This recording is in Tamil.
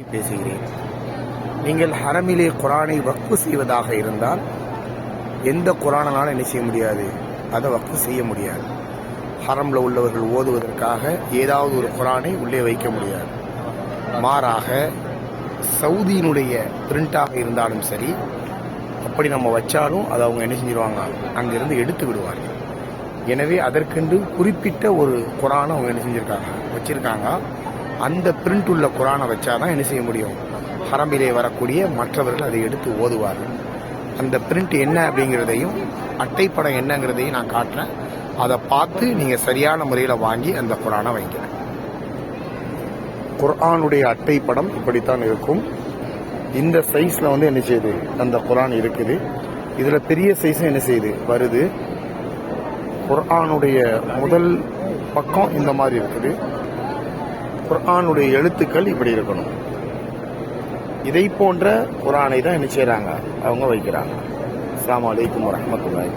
பேசுகிறேன். நீங்கள் ஹரமிலே குரானை வக்ஃபு செய்வதாக இருந்தால் எந்த குரானாலும் என்ன செய்ய முடியாது? அதை வக்ஃபு செய்ய முடியாது. ஹரமில் உள்ளவர்கள் ஓதுவதற்காக ஏதாவது ஒரு குரானை உள்ளே வைக்க முடியாது. மாறாக சவுதியினுடைய பிரிண்டாக இருந்தாலும் சரி அப்படி நம்ம வச்சாலும் அதை அவங்க என்ன செஞ்சிருவாங்க? அங்கிருந்து எடுத்து விடுவார்கள். எனவே அதற்கென்று குறிப்பிட்ட ஒரு குரானை அவங்க என்ன செஞ்சிருக்காங்க? வச்சிருக்காங்க. அந்த பிரிண்ட் உள்ள குரானை வச்சாதான் என்ன செய்ய முடியும்? ஹரம்பிலே வரக்கூடிய மற்றவர்கள் அதை எடுத்து ஓதுவார்கள். அந்த பிரிண்ட் என்ன அப்படிங்கிறதையும் அட்டைப்படம் என்னங்கிறதையும் நான் காட்டுறேன். அதை பார்த்து நீங்கள் சரியான முறையில் வாங்கி அந்த குரானை வைங்க. குர்ஆனுடைய அட்டைப்படம் இப்படித்தான் இருக்கும். இந்த சைஸில் வந்து என்ன செய்யுது? அந்த குரான் இருக்குது. இதில் பெரிய சைஸும் என்ன செய்யுது? வருது. குர்ஆனுடைய முதல் பக்கம் இந்த மாதிரி இருக்குது. குரானுடைய எழுத்துக்கள் இப்படி இருக்கணும். இதை போன்ற குரானை தான் என்ன செய்கிறாங்க அவங்க வைக்கிறாங்க. அஸ்லாம் அலைக்கும் வரஹ்மத்துல்லாஹி